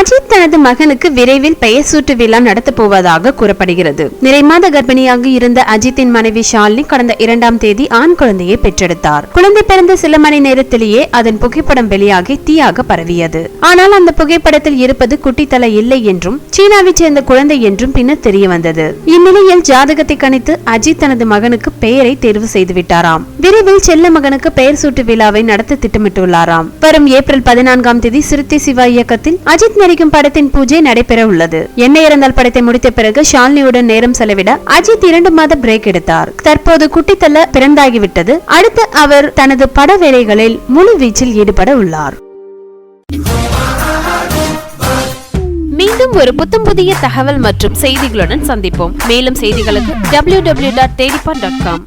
அஜித் தனது மகனுக்கு விரைவில் பெயர் சூட்டு விழா நடத்தப் போவதாக கூறப்படுகிறது. நிறைமாத கர்ப்பிணியாக இருந்த அஜித்தின் மனைவி ஷாலினி கடந்த இரண்டாம் தேதி ஆண் குழந்தையை பெற்றெடுத்தார். குழந்தை பிறந்த சில மணி நேரத்திலேயே அதன் புகைப்படம் வெளியாகி தீயாக பரவியது. ஆனால் அந்த புகைப்படத்தில் இருப்பது குட்டித்தலை இல்லை என்றும் சீனாவைச் சேர்ந்த குழந்தை என்றும் பின்னர் தெரிய வந்தது இந்நிலையில் ஜாதகத்தை கணித்து அஜித் தனது மகனுக்கு பெயரை தேர்வு செய்துவிட்டாராம். விரைவில் செல்ல மகனுக்கு பெயர் சூட்டு விழாவை நடத்த திட்டமிட்டுள்ளாராம். வரும் ஏப்ரல் பதினான்காம் தேதி சிறுத்தை சிவா இயக்கத்தில் அஜித் நடிக்கும் படத்தின் பூஜை நடைபெற உள்ளது. என்ன இறந்தால் படத்தை முடித்த பிறகு ஷாலினியுடன் நேரம் செலவிட அஜித் இரண்டு மாத பிரேக் எடுத்தார். தற்போது குட்டித்தல்ல பிறந்தாகிவிட்டது அடுத்து அவர் தனது பட வேலைகளில் முழு வீச்சில் ஈடுபட உள்ளார். மீண்டும் ஒரு புத்தம் புதிய தகவல் மற்றும் செய்திகளுடன் சந்திப்போம். மேலும் செய்திகளுக்கு டபிள்யூ டபிள்யூ டாட் தேடிப்பான் டாட் காம்